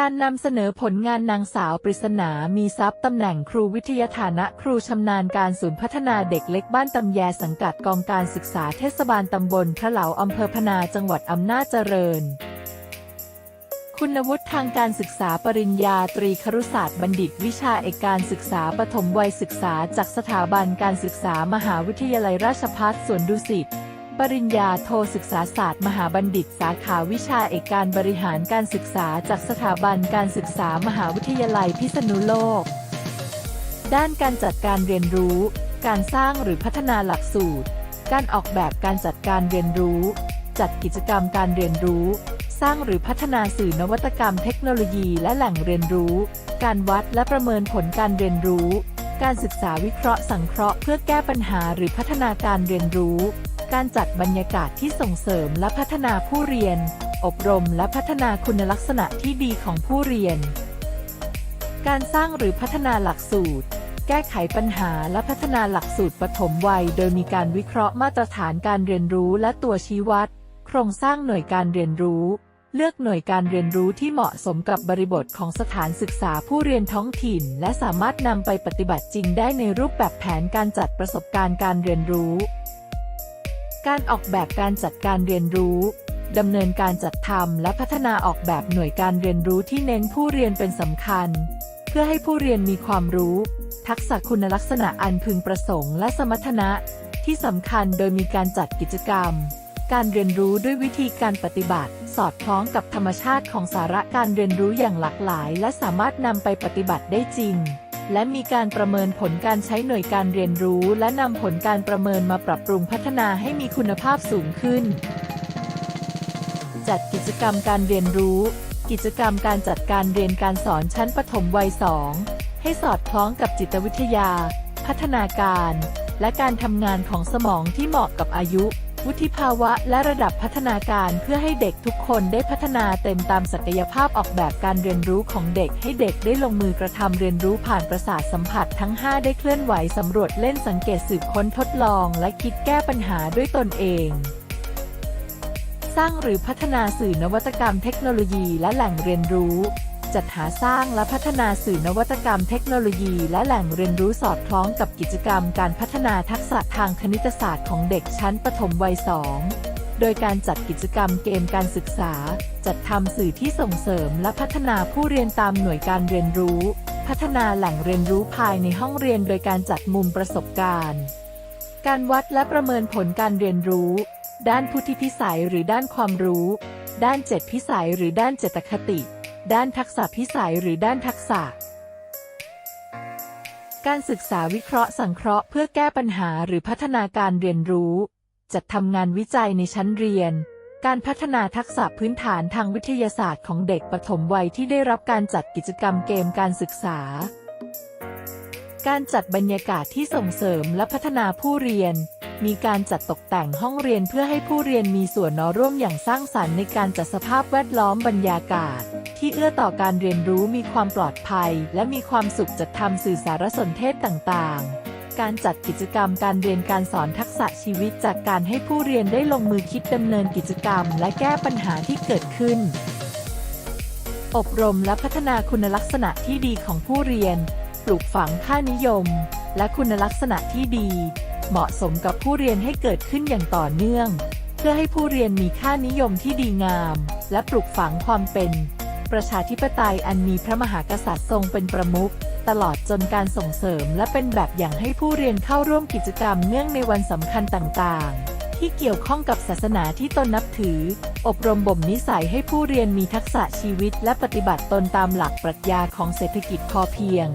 การนำเสนอผลงานนางสาวปริศนา มีทรัพย์ตำแหน่งครูวิทยาฐานะครูชำนาญการศูนย์พัฒนาเด็กเล็กบ้านตำแยสังกัดกองการศึกษาเทศบาลตำบลพระเหลาอำเภอพนาจังหวัดอำนาจเจริญ คุณวุฒิทางการศึกษาปริญญาตรีครุศาสตร์บัณฑิต วิชาเอกการศึกษาปฐมวัยศึกษาจากสถาบันการศึกษามหาวิทยาลัยราชภัฏสวนดุสิต ปริญญาโทศึกษาศาสตร์มหาบัณฑิตสาขาวิชาเอกการบริหารการศึกษาจากสถาบันการศึกษามหาวิทยาลัยพิษณุโลก ด้านการจัดการเรียนรู้ การสร้างหรือพัฒนาหลักสูตร การออกแบบการจัดการเรียนรู้ จัดกิจกรรมการเรียนรู้ สร้างหรือพัฒนาสื่อนวัตกรรมเทคโนโลยีและแหล่งเรียนรู้ การวัดและประเมินผลการเรียนรู้ การศึกษาวิเคราะห์สังเคราะห์เพื่อแก้ปัญหาหรือพัฒนาการเรียนรู้ การจัดบรรยากาศที่ส่งเสริมและพัฒนาผู้เรียน อบรมและพัฒนาคุณลักษณะที่ดีของผู้เรียน การสร้างหรือพัฒนาหลักสูตร แก้ไขปัญหาและพัฒนาหลักสูตรปฐมวัย โดยมีการวิเคราะห์มาตรฐานการเรียนรู้และตัวชี้วัด โครงสร้างหน่วยการเรียนรู้ เลือกหน่วยการเรียนรู้ที่เหมาะสมกับบริบทของสถานศึกษาผู้เรียนท้องถิ่น และสามารถนำไปปฏิบัติจริงได้ในรูปแบบแผนการจัดประสบการณ์การเรียนรู้ การออกแบบการจัดการเรียนรู้ดำเนินการจัดทำและพัฒนาออกแบบหน่วยการเรียนรู้ที่เน้นผู้เรียนเป็นสำคัญ เพื่อให้ผู้เรียนมีความรู้ ทักษะคุณลักษณะอันพึงประสงค์และสมรรถนะ ที่สำคัญโดยมีการจัดกิจกรรม การเรียนรู้ด้วยวิธีการปฏิบัติ สอดคล้องกับธรรมชาติของสาระการเรียนรู้อย่างหลากหลาย และสามารถนำไปปฏิบัติได้จริง และมีการประเมินผลการใช้หน่วยการเรียนรู้ และนำผลการประเมินมาปรับปรุงพัฒนาให้มีคุณภาพสูงขึ้น จัดกิจกรรมการเรียนรู้ กิจกรรมการจัดการเรียนการสอนชั้นประถมวัย 2 ให้สอดคล้องกับจิตวิทยา พัฒนาการ และการทำงานของสมองที่เหมาะกับอายุ วุฒิภาวะและระดับพัฒนาการเพื่อให้เด็กทุกคนได้พัฒนาเต็มตามศักยภาพออกแบบการเรียนรู้ของเด็กให้เด็กได้ลงมือกระทำเรียนรู้ผ่านประสาทสัมผัสทั้ง 5 ได้เคลื่อนไหวสำรวจเล่นสังเกตสืบค้นทดลอง และคิดแก้ปัญหาด้วยตนเอง สร้างหรือพัฒนาสื่อนวัตกรรมเทคโนโลยีและแหล่งเรียนรู้ จัดหาสร้างและพัฒนาสื่อนวัตกรรมเทคโนโลยี และแหล่งเรียนรู้สอดคล้องกับกิจกรรมการพัฒนาทักษะทางคณิตศาสตร์ของเด็กชั้นประถมวัย 2 โดยการจัดกิจกรรมเกมการศึกษา จัดทำสื่อที่ส่งเสริมและพัฒนาผู้เรียนตามหน่วยการเรียนรู้ พัฒนาแหล่งเรียนรู้ภายในห้องเรียนโดยการจัดมุมประสบการณ์ การวัดและประเมินผลการเรียนรู้ ด้านพุทธิพิสัยหรือด้านความรู้ ด้านเจตพิสัยหรือด้านเจตคติ ด้านทักษะพิสัยหรือด้านทักษะ การศึกษาวิเคราะห์สังเคราะห์เพื่อแก้ปัญหาหรือพัฒนาการเรียนรู้ จัดทำงานวิจัยในชั้นเรียน การพัฒนาทักษะพื้นฐานทางวิทยาศาสตร์ของเด็กปฐมวัยที่ได้รับการจัดกิจกรรมเกมการศึกษา การจัดบรรยากาศที่ส่งเสริมและพัฒนาผู้เรียน มีการจัดตกแต่งห้องเรียนเพื่อให้ผู้เรียนมีส่วนนอร่วมอย่างสร้างสรรค์ในการจัดสภาพแวดล้อมบรรยากาศ ที่เอื้อต่อการเรียนรู้มีความปลอดภัย และมีความสุขจัดทำสื่อสารสนเทศต่างๆการจัดกิจกรรมการเรียนการสอนทักษะชีวิตจากการให้ผู้เรียนได้ลงมือคิดดำเนินกิจกรรม และแก้ปัญหาที่เกิดขึ้น อบรมและพัฒนาคุณลักษณะที่ดีของผู้เรียน ปลูกฝังค่านิยม และคุณลักษณะที่ดี เหมาะสมกับผู้เรียนให้เกิดขึ้นอย่างต่อเนื่อง เพื่อให้ผู้เรียนมีค่านิยมที่ดีงาม และปลูกฝังความเป็น ประชาธิปไตยอันมีพระมหากษัตริย์ทรงเป็นประมุขตลอดจนการส่งเสริมและเป็นแบบอย่างให้ผู้เรียนเข้าร่วมกิจกรรมเนื่องในวันสำคัญต่างๆ ที่เกี่ยวข้องกับศาสนาที่ตนนับถือ อบรมบ่มนิสัยให้ผู้เรียนมีทักษะชีวิตและปฏิบัติตนตามหลักปรัชญาของเศรษฐกิจพอเพียง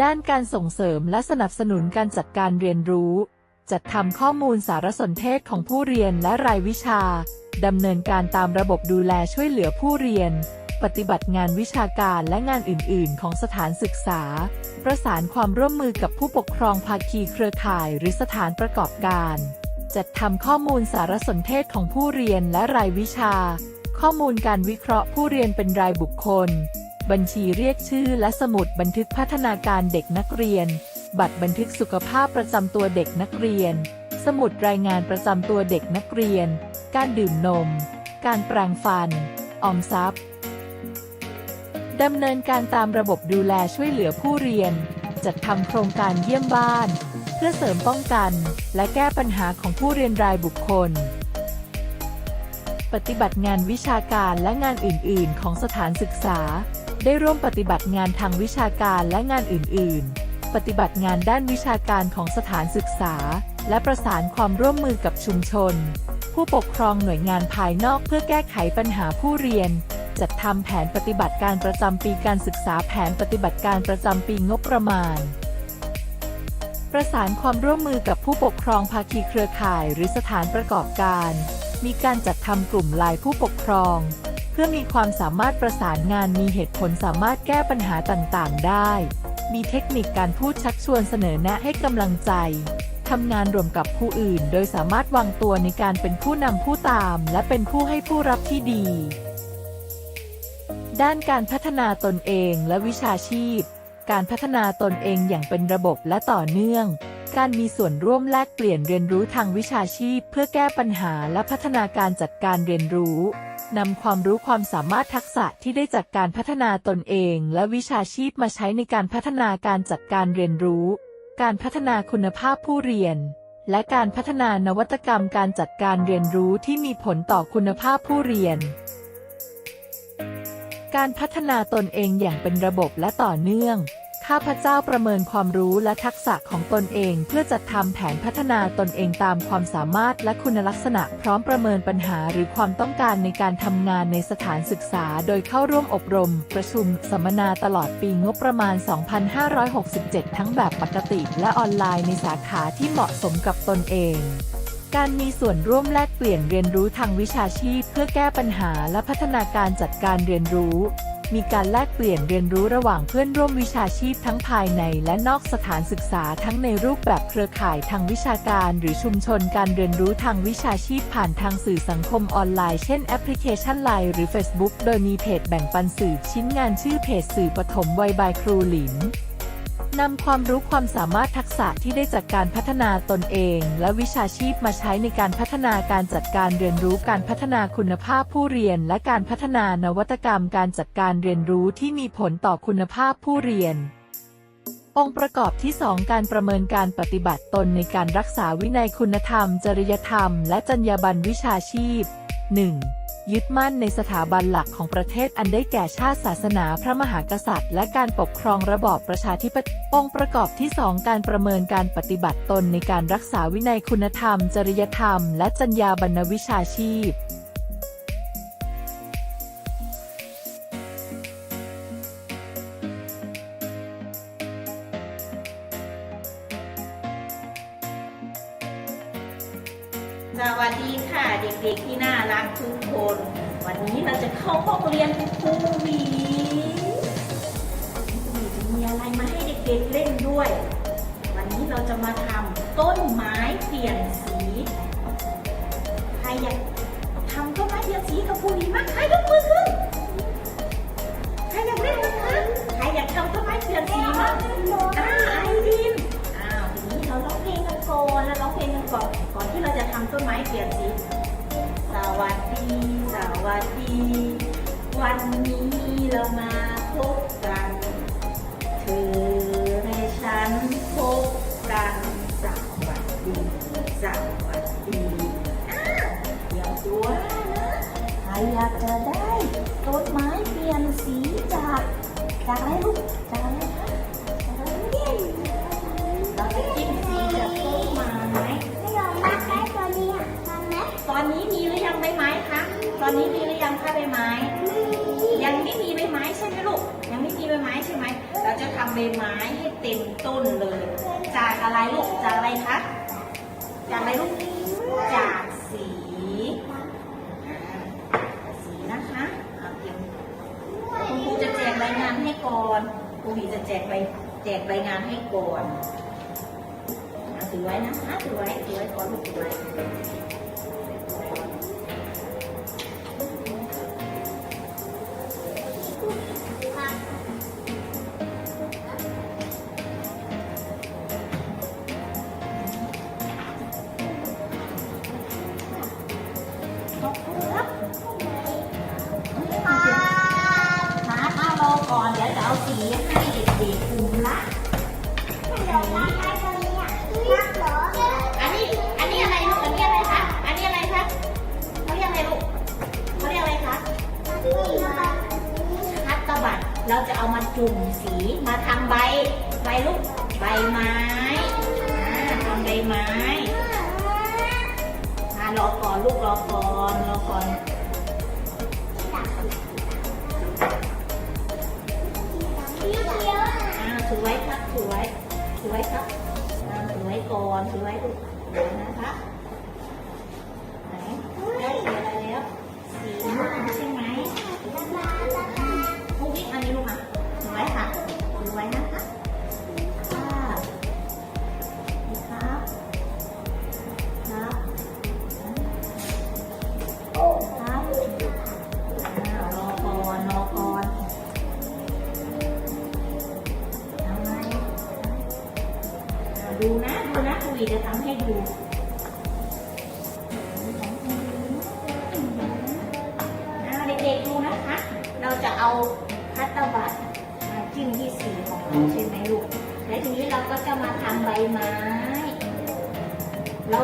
ด้านการส่งเสริมและสนับสนุนการจัดการเรียนรู้ จัดทำข้อมูลสารสนเทศของผู้เรียนและรายวิชา ดำเนินการตามระบบดูแลช่วยเหลือผู้เรียน ปฏิบัติงานวิชาการและงานอื่น ๆ ของสถานศึกษา ประสานความร่วมมือกับผู้ปกครองภาคีเครือข่ายหรือสถานประกอบการ จัดทำข้อมูลสารสนเทศของผู้เรียนและรายวิชา ข้อมูลการวิเคราะห์ผู้เรียนเป็นรายบุคคล บัญชีเรียกชื่อและสมุดบันทึกพัฒนาการเด็กนักเรียน บัตรบันทึกสุขภาพประจำตัวเด็กนักเรียน สมุดรายงานประจำตัวเด็กนักเรียน การดื่มนม การแปรงฟัน ออมทรัพย์ดำเนินการตามระบบดูแลช่วยเหลือผู้เรียน จัดทำโครงการเยี่ยมบ้าน เพื่อเสริมป้องกัน และแก้ปัญหาของผู้เรียนรายบุคคล ปฏิบัติงานวิชาการและงานอื่น ๆ ของสถานศึกษา ได้ร่วมปฏิบัติงานทางวิชาการและงานอื่น ๆ ปฏิบัติงานด้านวิชาการของสถานศึกษา และประสานความร่วมมือกับชุมชน ผู้ปกครองหน่วยงานภายนอกเพื่อแก้ไขปัญหาผู้เรียน จัดทำแผนปฏิบัติการประจำปีการศึกษาแผนปฏิบัติการประจำปีงบประมาณประสานความร่วมมือกับผู้ปกครองภาคีเครือข่ายหรือสถานประกอบการ มีการจัดทำกลุ่มไลน์ผู้ปกครอง เพื่อมีความสามารถประสานงานมีเหตุผลสามารถแก้ปัญหาต่างๆ ได้ มีเทคนิคการพูดชักชวนเสนอแนะให้กำลังใจทำงานรวมกับผู้อื่น โดยสามารถวางตัวในการเป็นผู้นำผู้ตาม และเป็นผู้ให้ผู้รับที่ดี ด้านการพัฒนาตนเองและวิชาชีพ การพัฒนาตนเองอย่างเป็นระบบและต่อเนื่อง การมีส่วนร่วมแลกเปลี่ยนเรียนรู้ทางวิชาชีพ เพื่อแก้ปัญหาและพัฒนาการจัดการเรียนรู้ นำความรู้ความสามารถทักษะที่ได้จากการพัฒนาตนเอง และวิชาชีพมาใช้ในการพัฒนาการจัดการเรียนรู้ การพัฒนาคุณภาพผู้เรียน และการพัฒนานวัตกรรมการจัดการเรียนรู้ที่มีผลต่อคุณภาพผู้เรียน การพัฒนาตนเองอย่างเป็นระบบและต่อเนื่อง ข้าพเจ้าประเมินความรู้และทักษะของตนเอง เพื่อจัดทำแผนพัฒนาตนเองตามความสามารถและคุณลักษณะ พร้อมประเมินปัญหาหรือความต้องการในการทำงานในสถานศึกษา โดยเข้าร่วมอบรม ประชุม สัมมนาตลอดปีงบประมาณ 2567 ทั้งแบบปกติและออนไลน์ในสาขาที่เหมาะสมกับตนเองการมีส่วนร่วมแลกเปลี่ยนเรียนรู้ทางวิชาชีพ เพื่อแก้ปัญหาและพัฒนาการจัดการเรียนรู้ มีการแลกเปลี่ยนเรียนรู้ระหว่างเพื่อนร่วมวิชาชีพทั้งภายในและนอกสถานศึกษาทั้งในรูปแบบเครือข่ายทางวิชาการ หรือชุมชนการเรียนรู้ทางวิชาชีพผ่านทางสื่อสังคมออนไลน์ เช่นแอปพลิเคชันไลน์หรือ Facebook โดยมีเพจแบ่งปันสื่อชิ้นงานชื่อเพจสื่อปฐมวัยบายครูหลิน นำความรู้ความสามารถทักษะที่ได้จากการพัฒนาตนเอง และวิชาชีพมาใช้ในการพัฒนาการจัดการเรียนรู้การพัฒนาคุณภาพผู้เรียน และการพัฒนานวัตกรรมการจัดการเรียนรู้ที่มีผลต่อคุณภาพผู้เรียน องค์ประกอบที่ 2 การประเมินการปฏิบัติตนในการรักษาวินัยคุณธรรม จริยธรรม และจรรยาบรรณวิชาชีพ 1. ยึดมั่นในสถาบันหลักของประเทศอันได้แก่ชาติศาสนาพระมหากษัตริย์ และการปกครองระบอบประชาธิปไตยองค์ประกอบที่ 2 การประเมินการปฏิบัติตนในการรักษาวินัยคุณธรรม จริยธรรม และจรรยาบรรณวิชาชีพ สวัสดีค่ะเด็กๆที่น่ารักทุกคน วันนี้เราจะเข้าห้องเรียนคุณครูวีครูหวีจะมีอะไรมาให้เด็กๆเล่นด้วย วันนี้เราจะมาทำต้นไม้เปลี่ยนสีใครอยากทำต้นไม้เปลี่ยนสีกับครูวีมากใครยกมือขึ้น จากอะไรลูกจากอะไรคะจากอะไรเนี่ยเราจะจิ้มสีจากต้นไม้ไม่เลยตอนนี้มีหรือยังใบไม้คะตอนนี้มีหรือยังคะใบไม้ ยังไม่มีใบไม้ใช่ไหมลูกยังไม่มีใบไม้ใช่ไหมเราจะทำใบไม้ให้เต็มต้นเลย จากอะไรลูกจากอะไรคะจากอะไรลูกจากสีอ่าสีนะคะเอาเตรียมคุณครูจะแจกใบ งานให้ก่อนครูหวีจะแจกใบแจกใบงานให้ก่อนถือไว้นะคะถือไว้ถือไว้ก่อนลูกถือไว้ เอาสีให้เด็กๆกลุ่มละอันนี้ อันนี้อะไรลูก อันนี้อะไรคะ อันนี้อะไรคะเขาเรียกอะไรลูกเขาเรียกอะไรคะคัตตบัตเราจะเอามาจุ่มสีมาทำใบ ใบลูก ใบไม้อ่าทำใบไม้อ่ารอก่อนลูกรอก่อน ไว้ครับถือไว้ถือไว้ครับถือไว้ก่อนถือไว้ดูเดี๋ยวนะคะ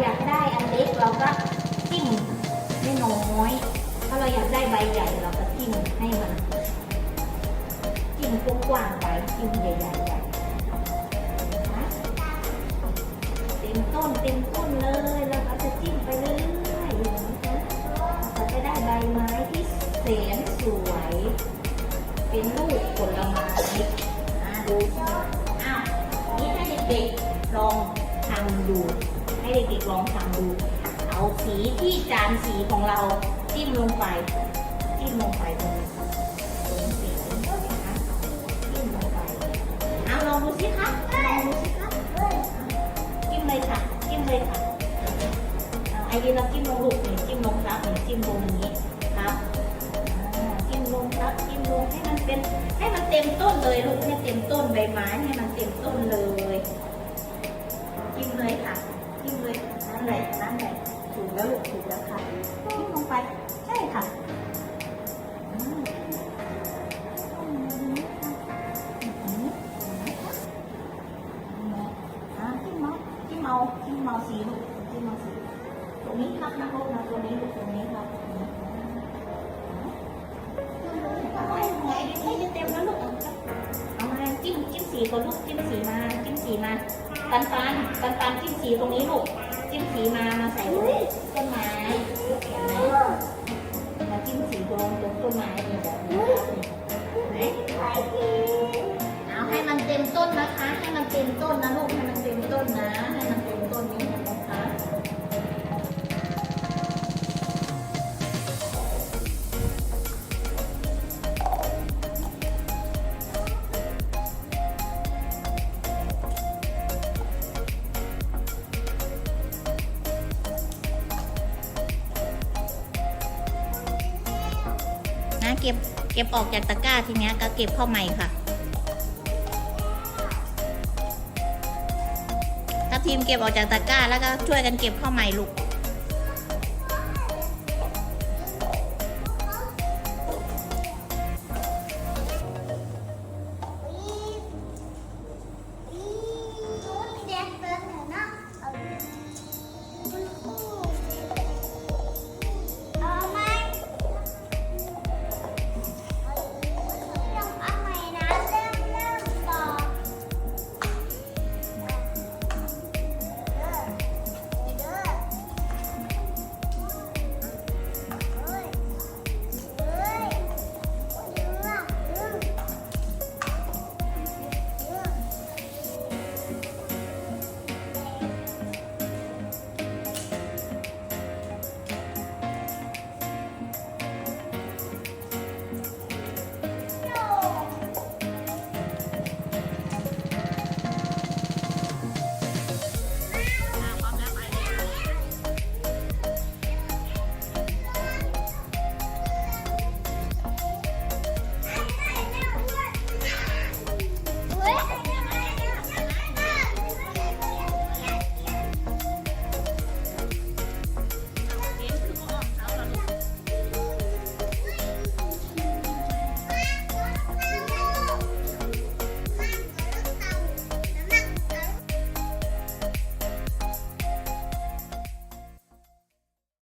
อยากได้อันเล็กเราก็จิ้มไม่น้อยถ้าเราอยากได้ใบใหญ่เราก็จิ้มให้มันจิ้มกว้างๆไปจิ้มใหญ่ๆไปเต็มต้นเต็มต้นเลยแล้วก็จะจิ้มไปเรื่อยๆอย่างนี้นะเราจะได้ใบไม้ที่แสนสวย เป็นลูกผลไม้อ่าดูอ้าวนี่ให้เด็กๆลองทำดู เด็กๆลองทำดูเอาสีที่จานสีของเราจิ้มลงไปจิ้มลงไปตรงนี้ตรงสีนะคะจิ้มลงไปเอาลองดูสิคะลองดูสิคะจิ้มเลยค่ะจิ้มเลยค่ะเอาไอเดียเราจิ้มลงลูกนี่จิ้มลงครับนี่จิ้มลงอย่างนี้ครับจิ้มลงครับจิ้มลงให้มันเป็นให้มันเต็มต้นเลยลูกให้เต็มต้นใบไม้ให้มันเต็มต้นเลย จิ้มสีก่อนลูกจิ้มสีมาจิ้มสีมาปันปันปันปันจิ้มสีตรงนี้ลูกจิ้มสีมามาใส่ตรงต้นไม้มาจิ้มสีตรงตรงต้นไม้นี่แบบนี้ครับไหนเอาให้มันเต็มต้นนะคะ ให้มันเต็มต้นนะลูกให้มันเต็มต้นนะ เก็บเก็บออกจากตะกร้าทีเนี้ยก็เก็บเข้าใหม่ค่ะถ้าทีมเก็บออกจากตะกร้าแล้วก็ช่วยกันเก็บเข้าใหม่ลูก